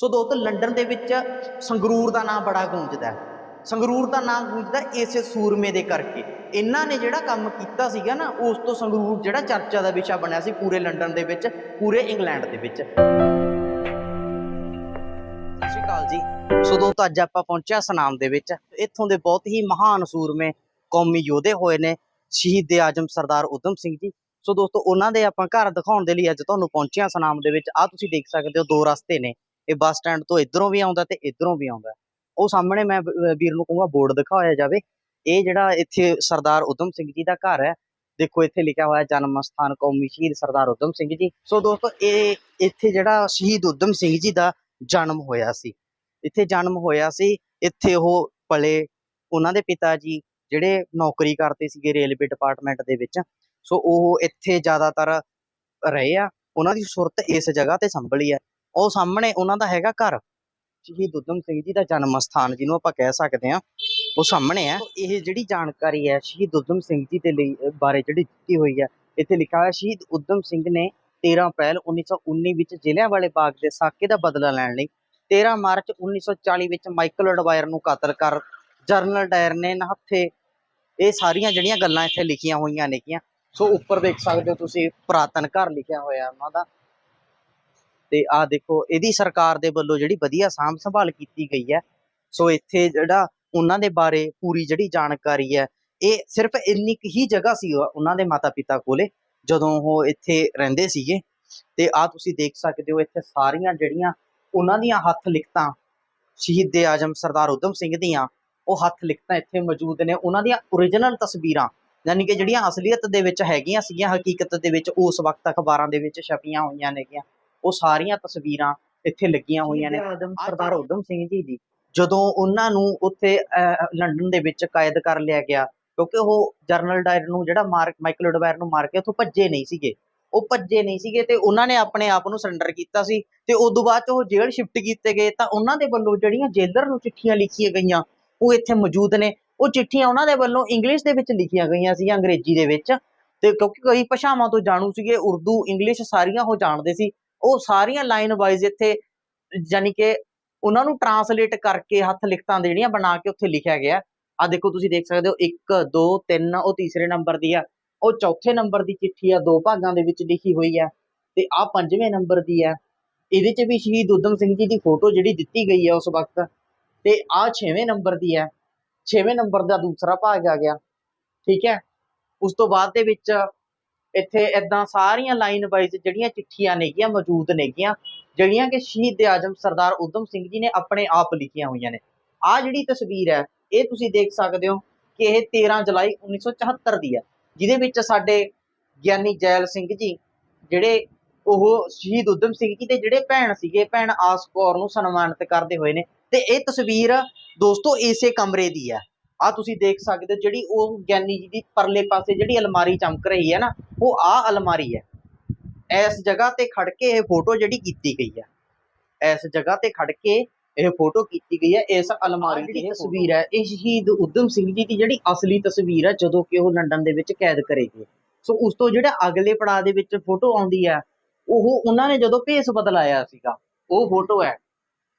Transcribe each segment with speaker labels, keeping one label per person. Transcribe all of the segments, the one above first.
Speaker 1: ਸੋ ਦੋਸਤ, ਲੰਡਨ ਦੇ ਵਿੱਚ ਸੰਗਰੂਰ ਦਾ ਨਾਮ ਬੜਾ ਗੂੰਜਦਾ ਹੈ। ਸੰਗਰੂਰ ਦਾ ਨਾਮ ਗੂੰਜਦਾ ਇਸੇ ਸੂਰਮੇ ਦੇ ਕਰਕੇ। ਇਹਨਾਂ ਨੇ ਜਿਹੜਾ ਕੰਮ ਕੀਤਾ ਸੀਗਾ ਨਾ, ਉਸ ਤੋਂ ਸੰਗਰੂਰ ਜਿਹੜਾ ਚਰਚਾ ਦਾ ਵਿਸ਼ਾ ਬਣਿਆ ਸੀ ਪੂਰੇ ਲੰਡਨ ਦੇ ਵਿੱਚ, ਪੂਰੇ ਇੰਗਲੈਂਡ ਦੇ ਵਿੱਚ। ਸਤਿ ਸ਼੍ਰੀ ਅਕਾਲ ਜੀ। ਸੋ ਦੋਸਤੋ, ਅੱਜ ਆਪਾਂ ਪਹੁੰਚਿਆ ਸਨਾਮ ਦੇ ਵਿੱਚ। ਇੱਥੋਂ ਦੇ ਬਹੁਤ ਹੀ ਮਹਾਨ ਸੂਰਮੇ ਕੌਮੀ ਯੋਧੇ ਹੋਏ ਨੇ, ਸ਼ਹੀਦ ਆਜਮ ਸਰਦਾਰ ਉਦਮ ਸਿੰਘ ਜੀ। ਸੋ ਦੋਸਤੋ, ਉਹਨਾਂ ਦੇ ਆਪਾਂ ਘਰ ਦਿਖਾਉਣ ਦੇ ਲਈ ਅੱਜ ਤੁਹਾਨੂੰ ਪਹੁੰਚਿਆ ਸਨਾਮ ਦੇ ਵਿੱਚ। ਆ ਤੁਸੀਂ ਦੇਖ ਸਕਦੇ ਹੋ ਦੋ ਰਸਤੇ ਨੇ। ਇਹ ਬੱਸ ਸਟੈਂਡ ਤੋਂ ਇਧਰੋਂ ਵੀ ਆਉਂਦਾ ਤੇ ਇਧਰੋਂ ਵੀ ਆਉਂਦਾ। ਉਹ ਸਾਹਮਣੇ ਮੈਂ ਵੀਰ ਨੂੰ ਕਹੂੰਗਾ, ਬੋਰਡ ਦਿਖਾਇਆ ਜਾਵੇ। ਇਹ ਜਿਹੜਾ ਇੱਥੇ ਸਰਦਾਰ ਉਦਮ ਸਿੰਘ ਜੀ ਦਾ ਘਰ ਹੈ। ਦੇਖੋ, ਇੱਥੇ ਲਿਖਿਆ ਹੋਇਆ ਜਨਮ ਸਥਾਨ ਕੌਮੀ ਸ਼ਹੀਦ ਸਰਦਾਰ ਉਦਮ ਸਿੰਘ ਜੀ। ਸੋ ਦੋਸਤੋ, ਇਹ ਇੱਥੇ ਜਿਹੜਾ ਸ਼ਹੀਦ ਉਦਮ ਸਿੰਘ ਜੀ ਦਾ ਜਨਮ ਹੋਇਆ ਸੀ। ਇੱਥੇ ਜਨਮ ਹੋਇਆ ਸੀ। ਇੱਥੇ ਉਹ ਪਲੇ ਉਹਨਾਂ ਦੇ ਪਿਤਾ ਜੀ ਜਿਹੜੇ ਨੌਕਰੀ ਕਰਦੇ ਸੀਗੇ ਰੇਲਵੇ ਡਿਪਾਰਟਮੈਂਟ ਦੇ ਵਿੱਚ। ਸੋ ਉਹ ਇੱਥੇ ਜ਼ਿਆਦਾਤਰ ਰਹੇ ਆ। ਉਹਨਾਂ ਦੀ ਸੁਰਤ ਇਸ ਜਗ੍ਹਾ ਤੇ ਸੰਭਲੀ ਹੈ ਉਹ ਸਾਹਮਣੇ ਉਹਨਾਂ ਦਾ ਹੈਗਾ ਘਰ। ਸ਼ਹੀਦ ਉਦਮ ਸਿੰਘ ਜੀ ਦਾ ਜਨਮ ਸਥਾਨ ਜਿਹਨੂੰ ਆਪਾਂ ਕਹਿ ਸਕਦੇ ਹਾਂ। ਉਹ ਸਾਹਮਣੇ ਹੈ। ਇਹ ਜਿਹੜੀ ਜਾਣਕਾਰੀ ਹੈ ਸ਼ਹੀਦ ਉਦਮ ਸਿੰਘ ਜੀ ਦੇ ਲਈ ਬਾਰੇ ਜਿਹੜੀ ਦਿੱਤੀ ਹੋਈ ਹੈ, ਇੱਥੇ ਲਿਖਿਆ ਹੋਇਆ ਸ਼ਹੀਦ ਉਦਮ ਸਿੰਘ ਨੇ 13 ਅਪ੍ਰੈਲ 1919 ਵਿੱਚ ਜ਼ਿਲ੍ਹਿਆਂਵਾਲੇ ਬਾਗ ਦੇ ਸਾਕੇ ਦਾ ਬਦਲਾ ਲੈਣ ਲਈ 13 ਮਾਰਚ 1940 ਵਿੱਚ ਮਾਈਕਲ ਅਡਵਾਇਰ ਨੂੰ ਕਾਤਲ ਕਰ, ਜਰਨਲ ਡਾਇਰ ਨੇ ਨਹੱਥੇ ਇਹ ਸਾਰੀਆਂ ਜਿਹੜੀਆਂ ਗੱਲਾਂ ਇੱਥੇ ਲਿਖੀਆਂ ਹੋਈਆਂ ਨੇਗੀਆਂ। ਸੋ ਉੱਪਰ ਦੇਖ ਸਕਦੇ ਹੋ ਤੁਸੀਂ, ਪੁਰਾਤਨ ਘਰ ਲਿਖਿਆ ਹੋਇਆ ਉਹਨਾਂ ਦਾ। ਤੇ ਆਹ ਦੇਖੋ, ਇਹਦੀ ਸਰਕਾਰ ਦੇ ਵੱਲੋਂ ਜਿਹੜੀ ਵਧੀਆ ਸਾਂਭ ਸੰਭਾਲ ਕੀਤੀ ਗਈ ਹੈ, ਸੋ ਇੱਥੇ ਜਿਹੜਾ ਉਹਨਾਂ ਦੇ ਬਾਰੇ ਪੂਰੀ ਜਿਹੜੀ ਜਾਣਕਾਰੀ ਹੈ, ਇਹ ਸਿਰਫ ਇੰਨੀ ਕੁ ਹੀ ਜਗ੍ਹਾ ਸੀ ਉਹਨਾਂ ਦੇ ਮਾਤਾ ਪਿਤਾ ਕੋਲੇ, ਜਦੋਂ ਉਹ ਇੱਥੇ ਰਹਿੰਦੇ ਸੀਗੇ। ਤੇ ਆ ਤੁਸੀਂ ਦੇਖ ਸਕਦੇ ਹੋ, ਇੱਥੇ ਸਾਰੀਆਂ ਜਿਹੜੀਆਂ ਉਹਨਾਂ ਦੀਆਂ ਹੱਥ ਲਿਖਤਾਂ, ਸ਼ਹੀਦ ਦੇ ਆਜਮ ਸਰਦਾਰ ਉਦਮ ਸਿੰਘ ਦੀਆਂ, ਉਹ ਹੱਥ ਲਿਖਤਾਂ ਇੱਥੇ ਮੌਜੂਦ ਨੇ। ਉਹਨਾਂ ਦੀਆਂ ਓਰੀਜਨਲ ਤਸਵੀਰਾਂ, ਯਾਨੀ ਕਿ ਜਿਹੜੀਆਂ ਅਸਲੀਅਤ ਦੇ ਵਿੱਚ ਹੈਗੀਆਂ ਸੀਗੀਆਂ, ਹਕੀਕਤ ਦੇ ਵਿੱਚ ਉਸ ਵਕਤ ਅਖਬਾਰਾਂ ਦੇ ਵਿੱਚ ਛਪੀਆਂ ਹੋਈਆਂ ਨੇਗੀਆਂ। ਉਹ ਸਾਰੀਆਂ ਤਸਵੀਰਾਂ ਇੱਥੇ ਲੱਗੀਆਂ ਹੋਈਆਂ ਨੇ। ਸਰਦਾਰ ਉਦਮ ਸਿੰਘ ਜੀ ਦੀ। ਜਦੋਂ ਉਹਨਾਂ ਨੂੰ ਉੱਥੇ ਲੰਡਨ ਦੇ ਵਿੱਚ ਕੈਦ ਕਰ ਲਿਆ ਗਿਆ ਕਿਉਂਕਿ ਉਹ ਜਰਨਲ ਡਾਇਰ ਨੂੰ ਜਿਹੜਾ ਮਾਰ ਮਾਈਕਲ ਡਵਾਇਰ ਨੂੰ ਮਾਰ ਕੇ ਉੱਥੋਂ ਭੱਜੇ ਨਹੀਂ ਸੀਗੇ। ਉਹ ਭੱਜੇ ਨਹੀਂ ਸੀਗੇ ਤੇ ਉਹਨਾਂ ਨੇ ਆਪਣੇ ਆਪ ਨੂੰ ਸਰੈਂਡਰ ਕੀਤਾ ਸੀ ਤੇ ਉਸ ਤੋਂ ਬਾਅਦ ਉਹ ਜੇਲ੍ਹ ਸ਼ਿਫਟ ਕੀਤੇ ਗਏ ਤਾਂ ਉਹਨਾਂ ਦੇ ਵੱਲੋਂ ਜਿਹੜੀਆਂ ਜੇਲਰ ਨੂੰ ਚਿੱਠੀਆਂ ਲਿਖੀਆਂ ਗਈਆਂ ਉਹ ਇੱਥੇ ਮੌਜੂਦ ਨੇ। ਉਹ ਚਿੱਠੀਆਂ ਉਹਨਾਂ ਦੇ ਵੱਲੋਂ ਇੰਗਲਿਸ਼ ਦੇ ਵਿੱਚ ਲਿਖੀਆਂ ਗਈਆਂ ਸੀ ਅੰਗਰੇਜ਼ੀ ਦੇ ਵਿੱਚ। ਤੇ ਕਿਉਂਕਿ ਕਈ ਭਾਸ਼ਾਵਾਂ ਤੋਂ ਜਾਣੂ ਸੀਗੇ ਉਰਦੂ ਇੰਗਲਿਸ਼ ਸਾਰੀਆਂ ਉਹ ਜਾਣਦੇ ਸੀ। ਉਹ ਸਾਰੀਆਂ ਲਾਈਨ ਵਾਈਜ਼ ਇੱਥੇ ਯਾਨੀ ਕਿ ਉਹਨਾਂ ਨੂੰ ਟਰਾਂਸਲੇਟ ਕਰਕੇ ਹੱਥ ਲਿਖਤਾਂ ਦੇ ਜਿਹੜੀਆਂ ਬਣਾ ਕੇ ਉੱਥੇ ਲਿਖਿਆ ਗਿਆ। ਆ ਦੇਖੋ ਤੁਸੀਂ ਦੇਖ ਸਕਦੇ ਹੋ 1 2 3 ਉਹ ਤੀਸਰੇ ਨੰਬਰ ਦੀ ਆ। ਉਹ ਚੌਥੇ ਨੰਬਰ ਦੀ ਚਿੱਠੀ ਆ, ਦੋ ਭਾਗਾਂ ਦੇ ਵਿੱਚ ਲਿਖੀ ਹੋਈ ਆ। ਤੇ ਆ ਪੰਜਵੇਂ ਨੰਬਰ ਦੀ ਆ। ਇਹਦੇ 'ਚ ਵੀ ਸ਼ਹੀਦ ਉਦਮ ਸਿੰਘ ਜੀ ਦੀ ਫੋਟੋ ਜਿਹੜੀ ਦਿੱਤੀ ਗਈ ਆ ਉਸ ਵਕਤ। ਤੇ ਆ ਛੇਵੇਂ ਨੰਬਰ ਦੀ ਆ। ਛੇਵੇਂ ਨੰਬਰ ਦਾ ਦੂਸਰਾ ਭਾਗ ਆ ਗਿਆ। ਠੀਕ ਹੈ? ਉਸ ਤੋਂ ਬਾਅਦ ਦੇ ਵਿੱਚ ਇੱਥੇ ਇਦਾਂ ਸਾਰੀਆਂ ਲਾਈਨ ਵਾਈਜ਼ ਜਿਹੜੀਆਂ ਚਿੱਠੀਆਂ ਨੇਗੀਆਂ, ਮੌਜੂਦ ਨੇਗੀਆਂ, ਜਿਹੜੀਆਂ ਕਿ ਸ਼ਹੀਦ ਆਜਮ ਸਰਦਾਰ ਉਦਮ ਸਿੰਘ ਜੀ ਨੇ ਆਪਣੇ ਆਪ ਲਿਖੀਆਂ ਹੋਈਆਂ ਨੇ। ਆ ਜਿਹੜੀ ਤਸਵੀਰ ਹੈ, ਇਹ ਤੁਸੀਂ ਦੇਖ ਸਕਦੇ ਹੋ ਕਿ ਇਹ 13 ਜੁਲਾਈ 1974 ਦੀ ਹੈ, ਜਿਹਦੇ ਵਿੱਚ ਸਾਡੇ ਗਿਆਨੀ ਜੈਲ ਸਿੰਘ ਜੀ, ਜਿਹੜੇ ਉਹ ਸ਼ਹੀਦ ਉਦਮ ਸਿੰਘ ਜੀ ਦੇ ਜਿਹੜੇ ਭੈਣ ਸੀਗੇ, ਭੈਣ ਆਸ ਕੌਰ ਨੂੰ ਸਨਮਾਨਿਤ ਕਰਦੇ ਹੋਏ ਨੇ। ਤੇ ਇਹ ਤਸਵੀਰ ਦੋਸਤੋ ਇਸੇ ਕਮਰੇ ਦੀ ਹੈ। ਆ ਤੁਸੀਂ ਦੇਖ ਸਕਦੇ ਹੋ ਜਿਹੜੀ ਉਹ ਗਿਆਨੀ ਜੀ ਦੀ ਪਰਲੇ ਪਾਸੇ ਜਿਹੜੀ ਅਲਮਾਰੀ ਚਮਕ ਰਹੀ ਹੈ ਨਾ ਉਹ ਆ ਅਲਮਾਰੀ ਹੈ। ਇਸ ਜਗ੍ਹਾ ਤੇ ਖੜ ਕੇ ਇਹ ਫੋਟੋ ਜਿਹੜੀ ਕੀਤੀ ਗਈ ਹੈ। ਇਸ ਜਗ੍ਹਾ ਤੇ ਖੜ ਕੇ ਇਹ ਫੋਟੋ ਕੀਤੀ ਗਈ ਹੈ। ਇਸ ਅਲਮਾਰੀ ਦੀ ਤਸਵੀਰ ਹੈ ਇਹ ਸ਼ਹੀਦ ਉਦਮ ਸਿੰਘ ਜੀ ਦੀ ਜਿਹੜੀ ਅਸਲੀ ਤਸਵੀਰ ਹੈ ਜਦੋਂ ਕਿ ਉਹ ਲੰਡਨ ਦੇ ਵਿੱਚ ਕੈਦ ਕਰੇ ਗਏ। ਸੋ ਉਸ ਤੋਂ ਜਿਹੜਾ ਅਗਲੇ ਪੜਾਅ ਦੇ ਵਿੱਚ ਫੋਟੋ ਆਉਂਦੀ ਹੈ ਉਹ ਉਹਨਾਂ ਨੇ ਜਦੋਂ ਭੇਸ ਬਦਲਾਇਆ ਸੀਗਾ ਉਹ ਫੋਟੋ ਹੈ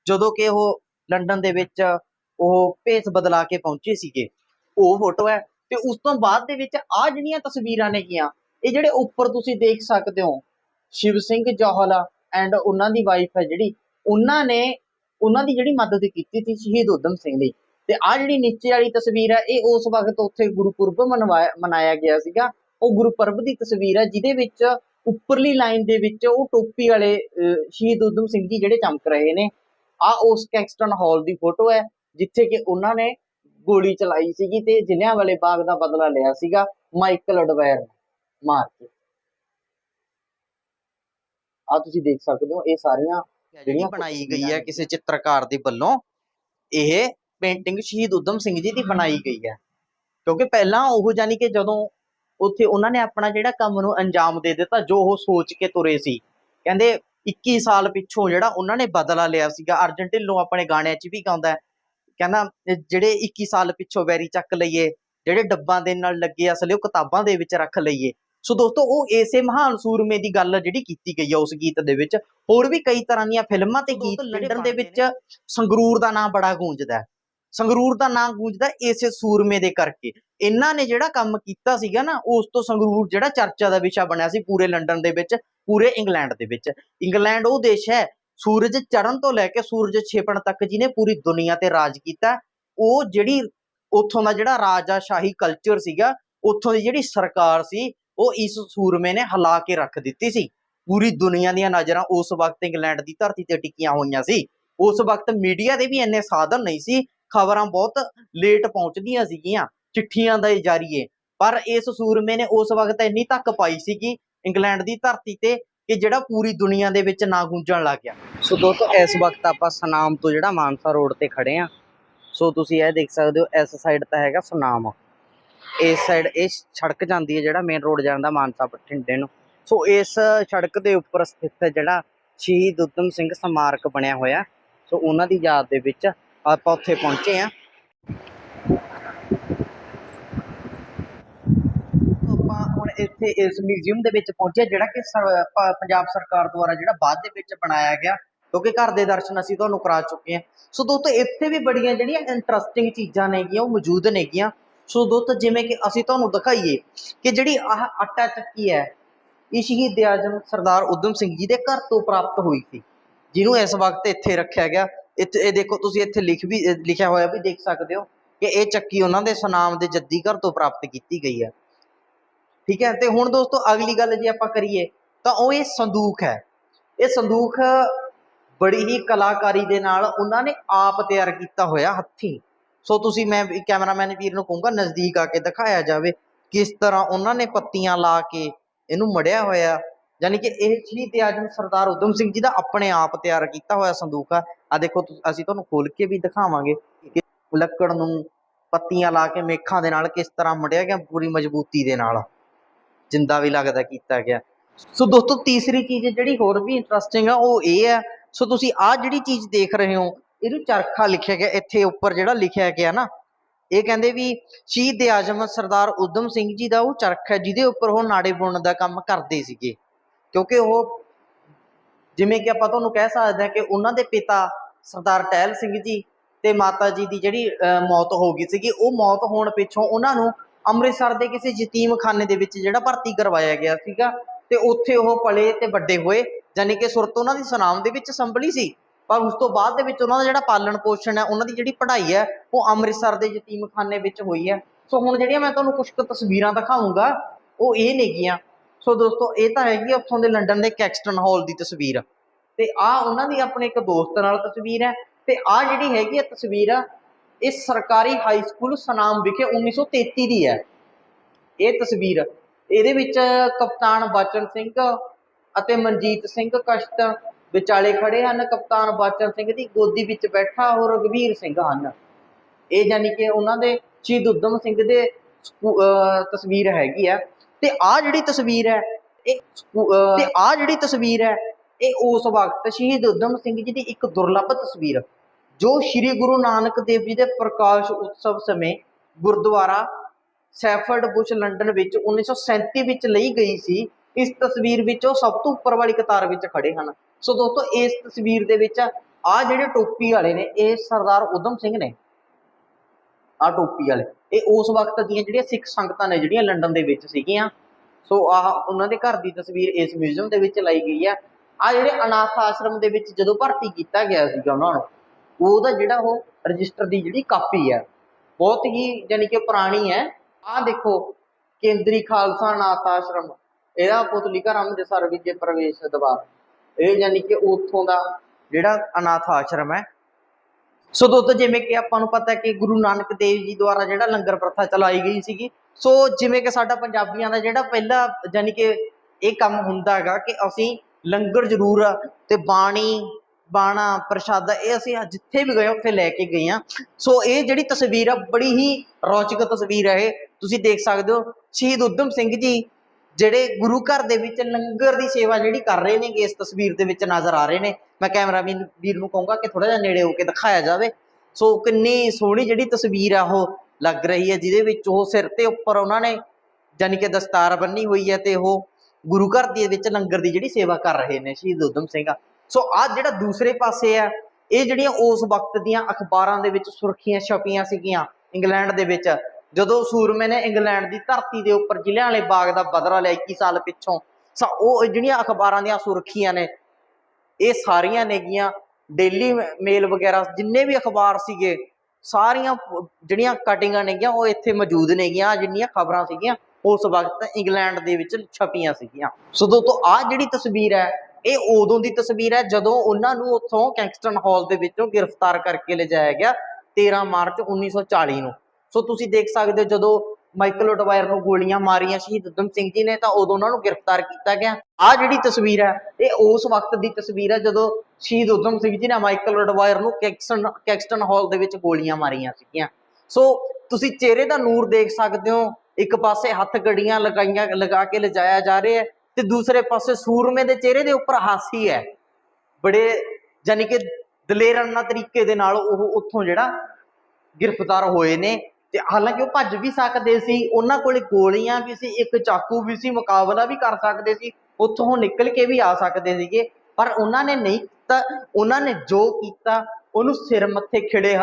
Speaker 1: ਜਦੋਂ ਕਿ ਉਹ ਲੰਡਨ ਦੇ ਵਿੱਚ ਉਹ ਭੇਸ ਬਦਲਾ ਕੇ ਪਹੁੰਚੇ ਸੀਗੇ। ਉਹ ਫੋਟੋ ਹੈ ਤੇ ਉਸ ਤੋਂ ਬਾਅਦ ਦੇ ਵਿੱਚ ਆ ਜਿਹੜੀਆਂ ਤਸਵੀਰਾਂ ਨੇ ਨੇਗੀਆਂ, ਇਹ ਜਿਹੜੇ ਉੱਪਰ ਤੁਸੀਂ ਦੇਖ ਸਕਦੇ ਹੋ, ਸ਼ਿਵ ਸਿੰਘ ਜੌਹਲਾ ਐਂਡ ਉਹਨਾਂ ਦੀ ਵਾਈਫ ਹੈ ਜਿਹੜੀ, ਉਹਨਾਂ ਨੇ, ਉਹਨਾਂ ਦੀ ਜਿਹੜੀ ਮਦਦ ਕੀਤੀ ਸੀ ਸ਼ਹੀਦ ਉਦਮ ਸਿੰਘ ਦੀ। ਤੇ ਆ ਜਿਹੜੀ ਨੀਚੇ ਵਾਲੀ ਤਸਵੀਰ ਹੈ, ਇਹ ਉਸ ਵਕਤ ਉੱਥੇ ਗੁਰਪੁਰਬ ਮਨਵਾਇਆ, ਮਨਾਇਆ ਗਿਆ ਸੀਗਾ। ਉਹ ਗੁਰਪੁਰਬ ਦੀ ਤਸਵੀਰ ਹੈ, ਜਿਹਦੇ ਵਿੱਚ ਉੱਪਰਲੀ ਲਾਈਨ ਦੇ ਵਿੱਚ ਉਹ ਟੋਪੀ ਵਾਲੇ ਸ਼ਹੀਦ ਉਦਮ ਸਿੰਘ ਜੀ ਜਿਹੜੇ ਚਮਕ ਰਹੇ ਨੇ। ਆ ਉਸ ਕੈਕਸਟਨ ਹਾਲ ਦੀ ਫੋਟੋ ਹੈ। ਜਿੱਥੇ ਕਿ ਉਹਨਾਂ ਨੇ ਗੋਲੀ ਚਲਾਈ ਸੀਗੀ ਤੇ ਜ਼ਿਲ੍ਹਿਆਂ ਵਾਲੇ ਬਾਗ ਦਾ ਬਦਲਾ ਲਿਆ ਸੀਗਾ ਮਾਈਕਲ ਅਡਵਾਇਰ ਮਾਰ ਕੇ। ਆ ਤੁਸੀਂ ਦੇਖ ਸਕਦੇ ਹੋ ਇਹ ਸਾਰੀਆਂ ਜਿਹੜੀਆਂ ਬਣਾਈ ਗਈ ਹੈ ਕਿਸੇ ਚਿੱਤਰਕਾਰ ਦੇ ਵੱਲੋਂ। ਇਹ ਪੇਂਟਿੰਗ ਸ਼ਹੀਦ ਉਦਮ ਸਿੰਘ ਜੀ ਦੀ ਬਣਾਈ ਗਈ ਹੈ। ਕਿਉਂਕਿ ਪਹਿਲਾਂ ਉਹ ਜਾਨੀ ਕਿ ਜਦੋਂ ਉੱਥੇ ਉਹਨਾਂ ਨੇ ਆਪਣਾ ਜਿਹੜਾ ਕੰਮ ਨੂੰ ਅੰਜਾਮ ਦੇ ਦਿੱਤਾ ਜੋ ਉਹ ਸੋਚ ਕੇ ਤੁਰੇ ਸੀ। ਕਹਿੰਦੇ 21 ਸਾਲ ਪਿੱਛੋਂ ਜਿਹੜਾ ਉਹਨਾਂ ਨੇ ਬਦਲਾ ਲਿਆ ਸੀਗਾ ਅਰਜਨ ਢਿੱਲੋਂ ਆਪਣੇ ਗਾਣਿਆਂ 'ਚ ਵੀ ਗਾਉਂਦਾ। ਕਹਿੰਦਾ ਜਿਹੜੇ 21 ਸਾਲ ਪਿੱਛੋਂ ਵੈਰੀ ਚੱਕ ਲਈਏ ਜਿਹੜੇ ਡੱਬਾਂ ਦੇ ਨਾਲ ਲੱਗੇ ਅਸਲੇ ਉਹ ਕਿਤਾਬਾਂ ਦੇ ਵਿੱਚ ਰੱਖ ਲਈਏ। ਸੋ ਦੋਸਤੋ ਉਹ ਏਸੇ ਮਹਾਨ ਸੂਰਮੇ ਦੀ ਗੱਲ ਜਿਹੜੀ ਕੀਤੀ ਗਈ ਆ ਉਸ ਗੀਤ ਦੇ ਵਿੱਚ ਹੋਰ ਵੀ ਕਈ ਤਰ੍ਹਾਂ ਦੀਆਂ ਫਿਲਮਾਂ ਤੇ ਗੀਤ ਲੰਡਨ ਦੇ ਵਿੱਚ ਸੰਗਰੂਰ ਦਾ ਨਾਮ ਬੜਾ ਗੂੰਜਦਾ ਹੈ। ਸੰਗਰੂਰ ਦਾ ਨਾਮ ਗੂੰਜਦਾ ਹੈ ਇਸੇ ਸੂਰਮੇ ਦੇ ਕਰਕੇ। ਇਹਨਾਂ ਨੇ ਜਿਹੜਾ ਕੰਮ ਕੀਤਾ ਸੀਗਾ ਨਾ ਉਸ ਤੋਂ ਸੰਗਰੂਰ ਜਿਹੜਾ ਚਰਚਾ ਦਾ ਵਿਸ਼ਾ ਬਣਿਆ ਸੀ ਪੂਰੇ ਲੰਡਨ ਦੇ ਵਿੱਚ ਪੂਰੇ ਇੰਗਲੈਂਡ ਦੇ ਵਿੱਚ। ਇੰਗਲੈਂਡ ਉਹ ਦੇਸ਼ ਹੈ ਸੂਰਜ ਚੜ੍ਹਨ ਤੋਂ ਲੈ ਕੇ ਸੂਰਜ ਛਿਪਣ ਤੱਕ ਜਿਹਨੇ ਪੂਰੀ ਦੁਨੀਆ ਤੇ ਰਾਜ ਕੀਤਾ, ਉਹ ਜਿਹੜੀ ਉੱਥੋਂ ਦਾ ਜਿਹੜਾ ਰਾਜਾਸ਼ਾਹੀ ਕਲਚਰ ਸੀਗਾ, ਉੱਥੋਂ ਦੀ ਜਿਹੜੀ ਸਰਕਾਰ ਸੀ, ਉਹ ਇਸ ਸੂਰਮੇ ਨੇ ਹਿਲਾ ਕੇ ਰੱਖ ਦਿੱਤੀ ਸੀ। ਪੂਰੀ ਦੁਨੀਆ ਦੀਆਂ ਨਜ਼ਰਾਂ ਉਸ ਵਕਤ ਇੰਗਲੈਂਡ ਦੀ ਧਰਤੀ ਤੇ ਟਿਕੀਆਂ ਹੋਈਆਂ ਸੀ। ਉਸ ਵਕਤ ਮੀਡੀਆ ਦੇ ਵੀ ਇੰਨੇ ਸਾਧਨ ਨਹੀਂ ਸੀ, ਖਬਰਾਂ ਬਹੁਤ ਲੇਟ ਪਹੁੰਚਦੀਆਂ ਸੀਗੀਆਂ, ਚਿੱਠੀਆਂ ਦੇ ਜ਼ਰੀਏ। ਪਰ ਇਸ ਸੂਰਮੇ ਨੇ ਉਸ ਵਕਤ ਇੰਨੀ ਤੱਕ ਪਾਈ ਸੀ ਕਿ ਇੰਗਲੈਂਡ ਦੀ ਧਰਤੀ ਤੇ ਕਿ ਜਿਹੜਾ ਪੂਰੀ ਦੁਨੀਆ ਦੇ ਵਿੱਚ ਨਾ ਗੂੰਜਣ ਲੱਗ ਗਿਆ। ਸੋ ਦੋਸਤੋ, ਇਸ ਵਕਤ ਆਪਾਂ ਸਨਾਮ ਤੋਂ ਜਿਹੜਾ ਮਾਨਸਾ ਰੋਡ ਤੇ ਖੜੇ ਆ। ਸੋ ਤੁਸੀਂ ਇਹ ਦੇਖ ਸਕਦੇ ਹੋ, ਇਸ ਸਾਈਡ ਤਾਂ ਹੈਗਾ ਸੁਨਾਮ। ਇਸ ਸਾਈਡ ਇਹ ਸੜਕ ਜਾਂਦੀ ਹੈ ਜਿਹੜਾ ਮੇਨ ਰੋਡ ਜਾਂਦਾ ਮਾਨਸਾ ਬਠਿੰਡੇ ਨੂੰ। ਸੋ ਇਸ ਸੜਕ ਦੇ ਉੱਪਰ ਸਥਿਤ ਜਿਹੜਾ ਸ਼ਹੀਦ ਉਦਮ ਸਿੰਘ ਸਮਾਰਕ ਬਣਿਆ ਹੋਇਆ। ਸੋ ਉਹਨਾਂ ਦੀ ਯਾਦ ਦੇ ਵਿੱਚ ਆਪਾਂ ਉੱਥੇ ਪਹੁੰਚੇ ਆ ਆਪਾਂ ਹੁਣ ਇੱਥੇ ਇਸ ਮਿਊਜ਼ੀਅਮ ਦੇ ਵਿੱਚ ਪਹੁੰਚਿਆ, ਜਿਹੜਾ ਕਿ ਪੰਜਾਬ ਸਰਕਾਰ ਦੁਆਰਾ ਜਿਹੜਾ ਬਾਅਦ ਦੇ ਵਿੱਚ ਬਣਾਇਆ ਗਿਆ, ਕਿਉਂਕਿ ਘਰ ਦੇ ਦਰਸ਼ਨ ਅਸੀਂ ਤੁਹਾਨੂੰ ਕਰਾ ਚੁੱਕੇ ਹਾਂ। ਸੋ ਦੋਸਤੋ ਇੱਥੇ ਵੀ ਬੜੀਆਂ ਜਿਹੜੀਆਂ ਇੰਟਰਸਟਿੰਗ ਚੀਜ਼ਾਂ ਨੇਗੀਆਂ ਉਹ ਮੌਜੂਦ ਨੇਗੀਆਂ ਸੋ ਦੋਸਤੋ ਜਿਵੇਂ ਕਿ ਅਸੀਂ ਤੁਹਾਨੂੰ ਦਿਖਾਈਏ ਕਿ ਜਿਹੜੀ ਆਹ ਆਟਾ ਚੱਕੀ ਹੈ, ਇਹ ਸ਼ਹੀਦ ਆਜ਼ਮ ਸਰਦਾਰ ਉਦਮ ਸਿੰਘ ਜੀ ਦੇ ਘਰ ਤੋਂ ਪ੍ਰਾਪਤ ਹੋਈ ਸੀ, ਜਿਹਨੂੰ ਇਸ ਵਕਤ ਇੱਥੇ ਰੱਖਿਆ ਗਿਆ। ਇੱਥੇ, ਇਹ ਦੇਖੋ, ਤੁਸੀਂ ਇੱਥੇ ਲਿਖ ਵੀ, ਲਿਖਿਆ ਹੋਇਆ ਵੀ ਦੇਖ ਸਕਦੇ ਹੋ ਕਿ ਇਹ ਚੱਕੀ ਉਹਨਾਂ ਦੇ ਸੁਨਾਮ ਦੇ ਜੱਦੀ ਘਰ ਤੋਂ ਪ੍ਰਾਪਤ ਕੀਤੀ ਗਈ ਹੈ। ਠੀਕ ਹੈ? ਤੇ ਹੁਣ ਦੋਸਤੋ ਅਗਲੀ ਗੱਲ ਜੇ ਆਪਾਂ ਕਰੀਏ, ਤਾਂ ਉਹ ਇਹ ਸੰਦੂਕ ਹੈ। ਇਹ ਸੰਦੂਕ ਬੜੀ ਹੀ ਕਲਾਕਾਰੀ ਦੇ ਨਾਲ ਉਹਨਾਂ ਨੇ ਆਪ ਤਿਆਰ ਕੀਤਾ ਹੋਇਆ ਹੱਥੀਂ। ਸੋ ਤੁਸੀਂ ਮੈਂ ਕੈਮਰਾਮੈਨ ਵੀਰ ਨੂੰ ਕਹੂੰਗਾ, ਨਜ਼ਦੀਕ ਆ ਕੇ ਦਿਖਾਇਆ ਜਾਵੇ ਕਿਸ ਤਰ੍ਹਾਂ ਉਹਨਾਂ ਨੇ ਪੱਤੀਆਂ ਲਾ ਕੇ ਇਹਨੂੰ ਮੜਿਆ ਹੋਇਆ। ਯਾਨੀ ਕਿ ਇਹ ਸ਼ਹੀਦ ਆਜ਼ਮ ਸਰਦਾਰ ਉਦਮ ਸਿੰਘ ਜੀ ਦਾ ਆਪਣੇ ਆਪ ਤਿਆਰ ਕੀਤਾ ਹੋਇਆ ਸੰਦੂਕ ਆ। ਆ ਦੇਖੋ, ਤੁਸ- ਅਸੀਂ ਤੁਹਾਨੂੰ ਖੋਲ ਕੇ ਵੀ ਦਿਖਾਵਾਂਗੇ ਕਿ ਲੱਕੜ ਨੂੰ ਪੱਤੀਆਂ ਲਾ ਕੇ ਮੇਖਾਂ ਦੇ ਨਾਲ ਕਿਸ ਤਰ੍ਹਾਂ ਮੜਿਆ ਗਿਆ ਪੂਰੀ ਮਜ਼ਬੂਤੀ ਦੇ ਨਾਲ। ਜਿੰਦਾ ਵੀ ਲੱਗਦਾ ਕੀਤਾ ਗਿਆ। ਸੋ ਦੋਸਤੋ ਤੀਸਰੀ ਚੀਜ਼ ਜਿਹੜੀ ਹੋਰ ਵੀ ਇੰਟਰਸਟਿੰਗ ਆ ਉਹ ਇਹ ਹੈ ਸੋ ਤੁਸੀਂ ਆਹ ਜਿਹੜੀ ਚੀਜ਼ ਦੇਖ ਰਹੇ ਹੋ ਇਹਨੂੰ ਚਰਖਾ ਲਿਖਿਆ ਗਿਆ ਇੱਥੇ ਉੱਪਰ ਜਿਹੜਾ ਲਿਖਿਆ ਗਿਆ ਨਾ ਇਹ ਕਹਿੰਦੇ ਵੀ ਸ਼ਹੀਦ ਆਜ਼ਮ ਸਰਦਾਰ ਉਦਮ ਸਿੰਘ ਜੀ ਦਾ ਉਹ ਚਰਖਾ ਜਿਹਦੇ ਉੱਪਰ ਉਹ ਨਾੜੇ ਬੁਣਨ ਦਾ ਕੰਮ ਕਰਦੇ ਸੀਗੇ। ਕਿਉਂਕਿ ਉਹ ਜਿਵੇਂ ਕਿ ਆਪਾਂ ਤੁਹਾਨੂੰ ਕਹਿ ਸਕਦੇ ਹਾਂ ਕਿ ਉਹਨਾਂ ਦੇ ਪਿਤਾ ਸਰਦਾਰ ਟਹਿਲ ਸਿੰਘ ਜੀ ਤੇ ਮਾਤਾ ਜੀ ਦੀ ਜਿਹੜੀ ਅਹ, ਮੌਤ ਹੋ ਗਈ ਸੀਗੀ ਉਹ ਮੌਤ ਹੋਣ ਪਿੱਛੋਂ ਉਹਨਾਂ ਨੂੰ ਅੰਮ੍ਰਿਤਸਰ ਦੇ ਕਿਸੇ ਯਤੀਮਖਾਨੇ ਦੇ ਵਿੱਚ ਜਿਹੜਾ ਭਰਤੀ ਕਰਵਾਇਆ ਗਿਆ ਸੀਗਾ ਤੇ ਉੱਥੇ ਉਹ ਪਲੇ ਤੇ ਵੱਡੇ ਹੋਏ ਯਾਨੀ ਕਿ ਸੁਰਤ ਉਹਨਾਂ ਦੀ ਸੁਨਾਮ ਦੇ ਵਿੱਚ ਸੰਭਲੀ ਸੀ। ਪਰ ਉਸ ਤੋਂ ਬਾਅਦ ਦੇ ਵਿੱਚ ਉਹਨਾਂ ਦਾ ਜਿਹੜਾ ਪਾਲਣ ਪੋਸ਼ਣ ਹੈ, ਉਹਨਾਂ ਦੀ ਜਿਹੜੀ ਪੜ੍ਹਾਈ ਹੈ, ਉਹ ਅੰਮ੍ਰਿਤਸਰ ਦੇ ਯਤੀਮਖਾਨੇ ਵਿੱਚ ਹੋਈ ਹੈ। ਸੋ ਹੁਣ ਜਿਹੜੀਆਂ ਮੈਂ ਤੁਹਾਨੂੰ ਕੁਝ ਕੁ ਤਸਵੀਰਾਂ ਦਿਖਾਉਂਗਾ, ਉਹ ਇਹ ਨੇਗੀਆਂ। ਸੋ ਦੋਸਤੋ, ਇਹ ਤਾਂ ਹੈਗੀ ਆ ਉੱਥੋਂ ਦੇ ਲੰਡਨ ਦੇ ਕੈਕਸਟਨ ਹਾਲ ਦੀ ਤਸਵੀਰ। ਤੇ ਆ ਉਹਨਾਂ ਦੀ ਆਪਣੇ ਇੱਕ ਦੋਸਤ ਨਾਲ ਤਸਵੀਰ ਹੈ, ਤੇ ਆ ਜਿਹੜੀ ਹੈਗੀ ਆ ਤਸਵੀਰ ਆ ਇਹ ਸਰਕਾਰੀ ਹਾਈ ਸਕੂਲ ਸਨਾਮ ਵਿਖੇ 1933 ਦੀ ਹੈ। ਇਹ ਤਸਵੀਰ, ਇਹਦੇ ਵਿੱਚ ਕਪਤਾਨ ਬਚਨ ਸਿੰਘ ਅਤੇ ਮਨਜੀਤ ਸਿੰਘ ਕਸ਼ਤ ਵਿਚਾਲੇ ਖੜੇ ਹਨ। ਕਪਤਾਨ ਬਚਨ ਸਿੰਘ ਦੀ ਗੋਦੀ ਵਿੱਚ ਬੈਠਾ ਹੋਰ ਰਗਵੀਰ ਸਿੰਘ ਹਨ। ਇਹ ਯਾਨੀ ਕਿ ਉਹਨਾਂ ਦੇ ਸ਼ਹੀਦ ਉਦਮ ਸਿੰਘ ਦੇ ਸਕੂ- ਤਸਵੀਰ ਹੈਗੀ ਆ ਤੇ ਆ ਜਿਹੜੀ ਤਸਵੀਰ ਹੈ, ਇਹ ਸਕੂ- ਤੇ ਆ ਜਿਹੜੀ ਤਸਵੀਰ ਹੈ, ਇਹ ਉਸ ਵਕਤ ਸ਼ਹੀਦ ਉਦਮ ਸਿੰਘ ਜੀ ਦੀ ਇੱਕ ਦੁਰਲੱਭ ਤਸਵੀਰ। ਜੋ ਸ੍ਰੀ ਗੁਰੂ ਨਾਨਕ ਦੇਵ ਜੀ ਦੇ ਪ੍ਰਕਾਸ਼ ਉਤਸਵ ਸਮੇਂ ਗੁਰਦੁਆਰਾ ਸੈਫਰਡ ਬੁਸ਼ ਲੰਡਨ ਵਿੱਚ 1937 ਵਿੱਚ ਲਈ ਗਈ ਸੀ, ਇਸ ਤਸਵੀਰ ਵਿੱਚ ਉਹ ਸਭ ਤੋਂ ਉੱਪਰ ਵਾਲੀ ਕਤਾਰ ਵਿੱਚ ਖੜੇ ਹਨ। ਸੋ ਦੋਸਤੋ, ਇਸ ਤਸਵੀਰ ਦੇ ਵਿੱਚ ਆ ਜਿਹੜੇ ਟੋਪੀ ਵਾਲੇ ਨੇ, ਇਹ ਸਰਦਾਰ ਉਦਮ ਸਿੰਘ ਨੇ। ਆ ਟੋਪੀ ਵਾਲੇ। ਇਹ ਉਸ ਵਕਤ ਦੀਆਂ ਜਿਹੜੀਆਂ ਸਿੱਖ ਸੰਗਤਾਂ ਨੇ, ਜਿਹੜੀਆਂ ਲੰਡਨ ਦੇ ਵਿੱਚ ਸੀਗੀਆਂ। ਸੋ ਆਹ ਉਹਨਾਂ ਦੇ ਘਰ ਦੀ ਤਸਵੀਰ ਇਸ ਮਿਊਜ਼ੀਅਮ ਦੇ ਵਿੱਚ ਲਾਈ ਗਈ ਹੈ। ਆ ਜਿਹੜੇ ਅਨਾਥ ਆਸ਼ਰਮ ਦੇ ਵਿੱਚ ਜਦੋਂ ਭਰਤੀ ਕੀਤਾ ਗਿਆ ਸੀਗਾ ਉਹਨਾਂ ਨੂੰ ਉਹਦਾ ਜਿਹੜਾ ਉਹ ਰਜਿਸਟਰ ਦੀ ਜਿਹੜੀ ਕਾਪੀ ਹੈ, ਬਹੁਤ ਹੀ ਯਾਨੀ ਕਿ ਪੁਰਾਣੀ ਹੈ। ਆਹ ਦੇਖੋ, ਕੇਂਦਰੀ ਖਾਲਸਾ ਅਨਾਥ ਆਸ਼ਰਮ, ਇਹਦਾ ਪੁਤਲੀ ਘਰ ਅੰਮ੍ਰਿਤਸਰ ਵਿਜੇ ਪ੍ਰਵੇਸ਼ ਦਵਾਰ ਇਹ ਯਾਨੀ ਕਿ ਉੱਥੋਂ ਦਾ ਜਿਹੜਾ ਅਨਾਥ ਆਸ਼ਰਮ ਹੈ। ਸੋ ਦੋਸਤੋ ਜਿਵੇਂ ਕਿ ਆਪਾਂ ਨੂੰ ਪਤਾ ਹੈ ਕਿ ਗੁਰੂ ਨਾਨਕ ਦੇਵ ਜੀ ਦੁਆਰਾ ਜਿਹੜਾ ਲੰਗਰ ਪ੍ਰਥਾ ਚਲਾਈ ਗਈ ਸੀਗੀ, ਸੋ ਜਿਵੇਂ ਕਿ ਸਾਡਾ ਪੰਜਾਬੀਆਂ ਦਾ ਜਿਹੜਾ ਪਹਿਲਾ ਯਾਨੀ ਕਿ ਇਹ ਕੰਮ ਹੁੰਦਾ ਹੈਗਾ ਕਿ ਅਸੀਂ ਲੰਗਰ ਜ਼ਰੂਰ ਤੇ ਬਾਣੀ ਬਾਣਾ, ਪ੍ਰਸ਼ਾਦਾ, ਇਹ ਅਸੀਂ ਜਿੱਥੇ ਵੀ ਗਏ, ਉੱਥੇ ਲੈ ਕੇ ਗਏ ਆ ਸੋ ਇਹ ਜਿਹੜੀ ਤਸਵੀਰ ਆ, ਬੜੀ ਹੀ ਰੌਚਕ ਤਸਵੀਰ ਹੈ ਇਹ। ਤੁਸੀਂ ਦੇਖ ਸਕਦੇ ਹੋ, ਸ਼ਹੀਦ ਉਦਮ ਸਿੰਘ ਜੀ, ਜਿਹੜੇ ਗੁਰੂ ਘਰ ਦੇ ਵਿੱਚ ਲੰਗਰ ਦੀ ਸੇਵਾ ਜਿਹੜੀ ਕਰ ਰਹੇ ਨੇ ਇਸ ਤਸਵੀਰ ਦੇ ਵਿੱਚ ਨਜ਼ਰ ਆ ਰਹੇ ਨੇ। ਮੈਂ ਕੈਮਰਾਮੈਨ ਵੀਰ ਨੂੰ ਕਹੂੰਗਾ ਕਿ ਥੋੜਾ ਜਿਹਾ ਨੇੜੇ ਹੋ ਕੇ ਦਿਖਾਇਆ ਜਾਵੇ। ਸੋ ਕਿੰਨੀ ਸੋਹਣੀ ਜਿਹੜੀ ਤਸਵੀਰ ਆ ਉਹ ਲੱਗ ਰਹੀ ਹੈ, ਜਿਹਦੇ ਵਿੱਚ ਉਹ ਸਿਰ ਤੇ ਉੱਪਰ ਉਹਨਾਂ ਨੇ ਯਾਨੀ ਕਿ ਦਸਤਾਰ ਬੰਨੀ ਹੋਈ ਹੈ ਤੇ ਉਹ ਗੁਰੂ ਘਰ ਦੇ ਵਿੱਚ ਲੰਗਰ ਦੀ ਜਿਹੜੀ ਸੇਵਾ ਕਰ ਰਹੇ ਨੇ, ਸ਼ਹੀਦ ਊਧਮ ਸਿੰਘ ਸੋ ਆ ਜਿਹੜਾ ਦੂਸਰੇ ਪਾਸੇ ਆ ਇਹ ਜਿਹੜੀਆਂ ਉਸ ਵਕਤ ਦੀਆਂ ਅਖਬਾਰਾਂ ਦੇ ਵਿੱਚ ਸੁਰਖੀਆਂ ਛਪੀਆਂ ਸੀਗੀਆਂ ਇੰਗਲੈਂਡ ਦੇ ਵਿੱਚ, ਜਦੋਂ ਸੂਰਮੇ ਨੇ ਇੰਗਲੈਂਡ ਦੀ ਧਰਤੀ ਦੇ ਉੱਪਰ ਜ਼ਿਲ੍ਹਿਆਂ ਵਾਲੇ ਬਾਗ ਦਾ ਬਦਲਾ ਲਿਆ 21 ਸਾਲ ਪਿੱਛੋਂ ਸੋ ਉਹ ਜਿਹੜੀਆਂ ਅਖਬਾਰਾਂ ਦੀਆਂ ਸੁਰਖੀਆਂ ਨੇ, ਇਹ ਸਾਰੀਆਂ ਨੇਗੀਆਂ ਡੇਲੀ ਮੇਲ ਵਗੈਰਾ ਜਿੰਨੇ ਵੀ ਅਖਬਾਰ ਸੀਗੇ, ਸਾਰੀਆਂ ਜਿਹੜੀਆਂ ਕਟਿੰਗਾਂ ਨੇਗੀਆਂ, ਉਹ ਇੱਥੇ ਮੌਜੂਦ ਨੇਗੀਆਂ ਜਿੰਨੀਆਂ ਖਬਰਾਂ ਸੀਗੀਆਂ, ਉਸ ਵਕਤ ਇੰਗਲੈਂਡ ਦੇ ਵਿੱਚ ਛਪੀਆਂ ਸੀਗੀਆਂ। ਸੋ ਦੋਸਤੋ ਆ ਜਿਹੜੀ ਤਸਵੀਰ ਹੈ ਇਹ ਉਦੋਂ ਦੀ ਤਸਵੀਰ ਹੈ ਜਦੋਂ ਉਹਨਾਂ ਨੂੰ ਉੱਥੋਂ ਕੈਂਗਸਟਨ ਹਾਲ ਦੇ ਵਿੱਚੋਂ ਗ੍ਰਿਫਤਾਰ ਕਰਕੇ ਲਿਜਾਇਆ ਗਿਆ 13 ਮਾਰਚ 1940 ਨੂੰ। ਸੋ ਤੁਸੀਂ ਦੇਖ ਸਕਦੇ ਹੋ ਜਦੋਂ ਮਾਈਕਲ ਓਡਵਾਇਰ ਨੂੰ ਗੋਲੀਆਂ ਮਾਰੀਆਂ ਸ਼ਹੀਦ ਊਧਮ ਸਿੰਘ ਜੀ ਨੇ ਤਾਂ ਉਦੋਂ ਉਹਨਾਂ ਨੂੰ ਗ੍ਰਿਫਤਾਰ ਕੀਤਾ ਗਿਆ। ਆ ਜਿਹੜੀ ਤਸਵੀਰ ਹੈ, ਇਹ ਉਸ ਵਕਤ ਦੀ ਤਸਵੀਰ ਹੈ ਜਦੋਂ ਸ਼ਹੀਦ ਊਧਮ ਸਿੰਘ ਜੀ ਨੇ ਮਾਈਕਲ ਓਡਵਾਇਰ ਨੂੰ ਕੈਕਸਟਨ ਕੈਕਸਟਨ ਹਾਲ ਦੇ ਵਿੱਚ ਗੋਲੀਆਂ ਮਾਰੀਆਂ ਸੀਗੀਆਂ। ਸੋ ਤੁਸੀਂ ਚਿਹਰੇ ਦਾ ਨੂਰ ਦੇਖ ਸਕਦੇ ਹੋ, ਇੱਕ ਪਾਸੇ ਹੱਥ ਗੜੀਆਂ ਲਗਾਈਆਂ, ਲਗਾ ਕੇ ਲਿਜਾਇਆ ਜਾ ਰਿਹਾ ਹੈ। ਤੇ ਦੂਸਰੇ ਪਾਸੇ ਸੂਰਮੇ ਦੇ ਚਿਹਰੇ ਦੇ ਉੱਪਰ ਹਾਸੀ ਹੈ। ਬੜੇ ਯਾਨੀ ਕਿ ਦਲੇਰਾਨਾ ਤਰੀਕੇ ਦੇ ਨਾਲ ਉਹ ਉੱਥੋਂ ਜਿਹੜਾ ਗ੍ਰਿਫਤਾਰ ਹੋਏ ਨੇ ਤੇ ਹਾਲਾਂਕਿ ਉਹ ਭੱਜ ਵੀ ਸਕਦੇ ਸੀ, ਉਹਨਾਂ ਕੋਲੇ ਗੋਲੀਆਂ ਵੀ ਸੀ, ਇੱਕ ਚਾਕੂ ਵੀ ਸੀ, ਮੁਕਾਬਲਾ ਵੀ ਕਰ ਸਕਦੇ ਸੀ, ਉੱਥੋਂ ਉਹ ਨਿਕਲ ਕੇ ਵੀ ਆ ਸਕਦੇ ਸੀਗੇ। ਪਰ ਉਹਨਾਂ ਨੇ ਨਹੀਂ ਕੀਤਾ, ਉਹਨਾਂ ਨੇ ਜੋ ਕੀਤਾ, ਉਹਨੂੰ ਸਿਰ ਮੱਥੇ ਖਿੜੇ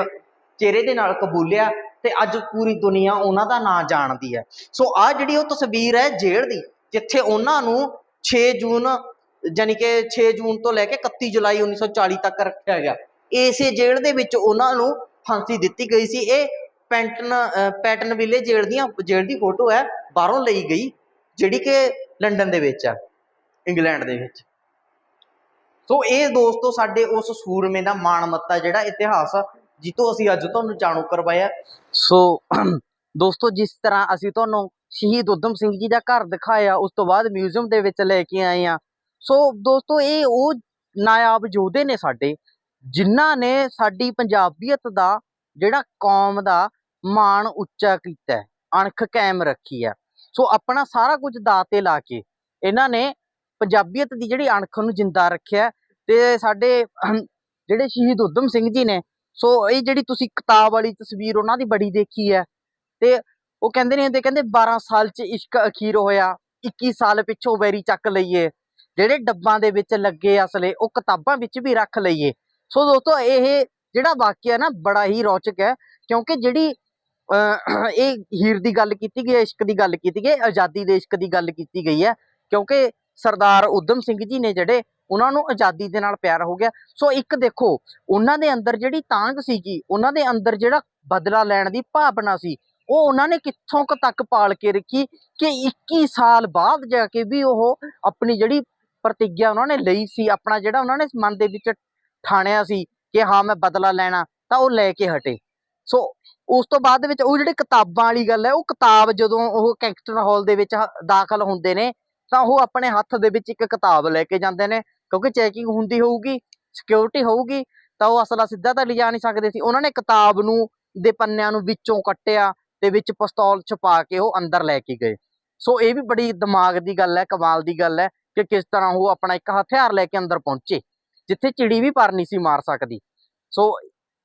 Speaker 1: ਚਿਹਰੇ ਦੇ ਨਾਲ ਕਬੂਲਿਆ ਤੇ ਅੱਜ ਪੂਰੀ ਦੁਨੀਆ ਉਹਨਾਂ ਦਾ ਨਾਂ ਜਾਣਦੀ ਹੈ। ਸੋ ਆ ਜਿਹੜੀ ਉਹ ਤਸਵੀਰ ਹੈ ਜੇਲ੍ਹ ਦੀ ਜਿੱਥੇ ਉਹਨਾਂ ਨੂੰ 6 ਜੂਨ ਯਾਨੀ ਕਿ 6 ਜੂਨ ਤੋਂ ਲੈ ਕੇ 31 ਜੁਲਾਈ 1940 ਤੱਕ ਰੱਖਿਆ ਗਿਆ। ਇਸੇ ਜੇਲ੍ਹ ਦੇ ਵਿੱਚ ਉਹਨਾਂ ਨੂੰ ਫਾਂਸੀ ਦਿੱਤੀ ਗਈ ਸੀ। ਇਹ ਪੈਂਟਨ, ਅਹ ਪੈਟਨ ਵਿਲੇ ਜੇਲ੍ਹ ਦੀਆਂ, ਜੇਲ੍ਹ ਦੀ ਫੋਟੋ ਹੈ, ਬਾਹਰੋਂ ਲਈ ਗਈ, ਜਿਹੜੀ ਕਿ ਲੰਡਨ ਦੇ ਵਿੱਚ ਆ ਇੰਗਲੈਂਡ ਦੇ ਵਿੱਚ। ਸੋ ਇਹ ਦੋਸਤੋ ਸਾਡੇ ਉਸ ਸੂਰਮੇ ਦਾ ਮਾਣਮੱਤਾ ਜਿਹੜਾ ਇਤਿਹਾਸ ਆ, ਜਿੱਤੋਂ ਅਸੀਂ ਅੱਜ ਤੁਹਾਨੂੰ ਜਾਣੂ ਕਰਵਾਇਆ। ਸੋ ਦੋਸਤੋ ਜਿਸ ਤਰ੍ਹਾਂ ਅਸੀਂ ਤੁਹਾਨੂੰ ਸ਼ਹੀਦ ਊਧਮ ਸਿੰਘ ਜੀ ਦਾ ਘਰ ਦਿਖਾਇਆ, ਉਸ ਤੋਂ ਬਾਅਦ ਮਿਊਜ਼ੀਅਮ ਦੇ ਵਿੱਚ ਲੈ ਕੇ ਆਏ ਆ। ਸੋ ਦੋਸਤੋ, ਇਹ ਉਹ ਨਾਇਆਬ ਯੋਧੇ ਨੇ ਸਾਡੇ, ਜਿਨ੍ਹਾਂ ਨੇ ਸਾਡੀ ਪੰਜਾਬੀਅਤ ਦਾ ਜਿਹੜਾ ਕੌਮ ਦਾ ਮਾਣ ਉੱਚਾ ਕੀਤਾ ਅਣਖ ਕਾਇਮ ਰੱਖੀ ਹੈ। ਸੋ ਆਪਣਾ ਸਾਰਾ ਕੁਝ ਦਾਅ ਤੇ ਲਾ ਕੇ ਇਹਨਾਂ ਨੇ ਪੰਜਾਬੀਅਤ ਦੀ ਜਿਹੜੀ ਅਣਖ ਨੂੰ ਜਿੰਦਾ ਰੱਖਿਆ ਤੇ ਸਾਡੇ ਜਿਹੜੇ ਸ਼ਹੀਦ ਊਧਮ ਸਿੰਘ ਜੀ ਨੇ, ਸੋ ਇਹ ਜਿਹੜੀ ਤੁਸੀਂ ਕਿਤਾਬ ਵਾਲੀ ਤਸਵੀਰ ਉਹਨਾਂ ਦੀ ਬੜੀ ਦੇਖੀ ਹੈ ਤੇ ਉਹ ਕਹਿੰਦੇ ਨੇ ਹੁੰਦੇ ਕਹਿੰਦੇ 12 ਸਾਲ ਚ ਇਸ਼ਕ ਅਖੀਰ ਹੋਇਆ 21 ਸਾਲ ਪਿੱਛੋਂ ਵੈਰੀ ਚੱਕ ਲਈਏ। ਜਿਹੜੇ ਡੱਬਾਂ ਦੇ ਵਿੱਚ ਲੱਗੇ ਅਸਲੇ, ਉਹ ਕਿਤਾਬਾਂ ਵਿੱਚ ਵੀ ਰੱਖ ਲਈਏ। ਸੋ ਦੋਸਤੋ, ਇਹ ਜਿਹੜਾ ਵਾਕਿਆ ਨਾ, ਬੜਾ ਹੀ ਰੌਚਕ ਹੈ, ਕਿਉਂਕਿ ਜਿਹੜੀ ਇਹ ਹੀਰ ਦੀ ਗੱਲ ਕੀਤੀ ਗਈ ਹੈ, ਇਸ਼ਕ ਦੀ ਗੱਲ ਕੀਤੀ ਗਈ ਹੈ, ਆਜ਼ਾਦੀ ਦੇ ਇਸ਼ਕ ਦੀ ਗੱਲ ਕੀਤੀ ਗਈ ਹੈ, ਕਿਉਂਕਿ ਸਰਦਾਰ ਊਧਮ ਸਿੰਘ ਜੀ ਨੇ ਜਿਹੜੇ, ਉਹਨਾਂ ਨੂੰ ਆਜ਼ਾਦੀ ਦੇ ਨਾਲ ਪਿਆਰ ਹੋ ਗਿਆ। ਸੋ ਇੱਕ ਦੇਖੋ, ਉਹਨਾਂ ਦੇ ਅੰਦਰ ਜਿਹੜੀ ਤਾਂਗ ਸੀਗੀ, ਉਹਨਾਂ ਦੇ ਅੰਦਰ ਜਿਹੜਾ ਬਦਲਾ ਲੈਣ ਦੀ ਭਾਵਨਾ ਸੀ ਉਹ ਉਹਨਾਂ ਨੇ ਕਿੱਥੋਂ ਕੁ ਤੱਕ ਪਾਲ ਕੇ ਰੱਖੀ ਕਿ 21 ਸਾਲ ਬਾਅਦ ਜਾ ਕੇ ਵੀ ਉਹ ਆਪਣੀ ਜਿਹੜੀ ਪ੍ਰਤੀਗਿਆ ਉਹਨਾਂ ਨੇ ਲਈ ਸੀ, ਆਪਣਾ ਜਿਹੜਾ ਉਹਨਾਂ ਨੇ ਮਨ ਦੇ ਵਿੱਚ ਠਾਣਿਆ ਸੀ ਕਿ ਹਾਂ, ਮੈਂ ਬਦਲਾ ਲੈਣਾ, ਤਾਂ ਉਹ ਲੈ ਕੇ ਹਟੇ। ਸੋ ਉਸ ਤੋਂ ਬਾਅਦ ਵਿੱਚ ਉਹ ਜਿਹੜੀ ਕਿਤਾਬਾਂ ਵਾਲੀ ਗੱਲ ਹੈ, ਉਹ ਕਿਤਾਬ ਜਦੋਂ ਉਹ ਕੈਂਗਸਟਨ ਹਾਲ ਦੇ ਵਿੱਚ ਦਾਖਲ ਹੁੰਦੇ ਨੇ, ਤਾਂ ਉਹ ਆਪਣੇ ਹੱਥ ਦੇ ਵਿੱਚ ਇੱਕ ਕਿਤਾਬ ਲੈ ਕੇ ਜਾਂਦੇ ਨੇ, ਕਿਉਂਕਿ ਚੈਕਿੰਗ ਹੁੰਦੀ ਹੋਊਗੀ ਸਿਕਿਉਰਿਟੀ ਹੋਊਗੀ, ਤਾਂ ਉਹ ਅਸਲਾ ਸਿੱਧਾ ਤਾਂ ਲਿਜਾ ਨਹੀਂ ਸਕਦੇ ਸੀ। ਉਹਨਾਂ ਨੇ ਕਿਤਾਬ ਨੂੰ ਦੇ ਪੰਨਿਆਂ ਨੂੰ ਵਿੱਚੋਂ ਕੱਟਿਆ ਤੇ ਵਿੱਚ ਪਿਸਤੌਲ ਛੁਪਾ ਕੇ ਉਹ ਅੰਦਰ ਲੈ ਕੇ ਗਏ। ਸੋ ਇਹ ਵੀ ਬੜੀ ਦਿਮਾਗ ਦੀ ਗੱਲ ਹੈ, ਕਮਾਲ ਦੀ ਗੱਲ ਹੈ ਕਿ ਕਿਸ ਤਰ੍ਹਾਂ ਉਹ ਆਪਣਾ ਇੱਕ ਹਥਿਆਰ ਲੈ ਕੇ ਅੰਦਰ ਪਹੁੰਚੇ, ਜਿੱਥੇ ਚਿੜੀ ਵੀ ਪਰ ਨਹੀਂ ਸੀ ਮਾਰ ਸਕਦੀ। ਸੋ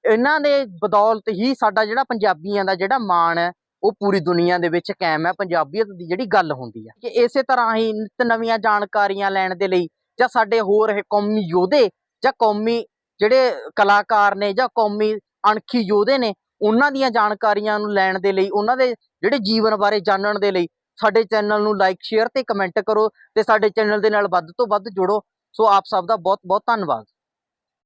Speaker 1: ਇਹਨਾਂ ਦੇ ਬਦੌਲਤ ਹੀ ਸਾਡਾ ਜਿਹੜਾ ਪੰਜਾਬੀਆਂ ਦਾ ਜਿਹੜਾ ਮਾਣ ਹੈ, ਉਹ ਪੂਰੀ ਦੁਨੀਆ ਦੇ ਵਿੱਚ ਕਾਇਮ ਹੈ, ਪੰਜਾਬੀਅਤ ਦੀ ਜਿਹੜੀ ਗੱਲ ਹੁੰਦੀ ਹੈ। ਕਿ ਇਸੇ ਤਰ੍ਹਾਂ ਹੀ ਨਿਤ ਨਵੀਆਂ ਜਾਣਕਾਰੀਆਂ ਲੈਣ ਦੇ ਲਈ ਜਾਂ ਸਾਡੇ ਹੋਰ ਕੌਮੀ ਯੋਧੇ ਜਾਂ ਕੌਮੀ ਜਿਹੜੇ ਕਲਾਕਾਰ ਨੇ ਜਾਂ ਕੌਮੀ ਅਣਖੀ ਯੋਧੇ ਨੇ ਉਹਨਾਂ ਦੀਆਂ ਜਾਣਕਾਰੀਆਂ ਨੂੰ ਲੈਣ ਦੇ ਲਈ, ਉਹਨਾਂ ਦੇ ਜਿਹੜੇ ਜੀਵਨ ਬਾਰੇ ਜਾਣਨ ਦੇ ਲਈ ਸਾਡੇ ਚੈਨਲ ਨੂੰ ਲਾਈਕ ਸ਼ੇਅਰ ਤੇ ਕਮੈਂਟ ਕਰੋ ਤੇ ਸਾਡੇ ਚੈਨਲ ਦੇ ਨਾਲ ਵੱਧ ਤੋਂ ਵੱਧ ਜੁੜੋ। ਸੋ ਆਪ ਸਭ ਦਾ ਬਹੁਤ ਬਹੁਤ ਧੰਨਵਾਦ।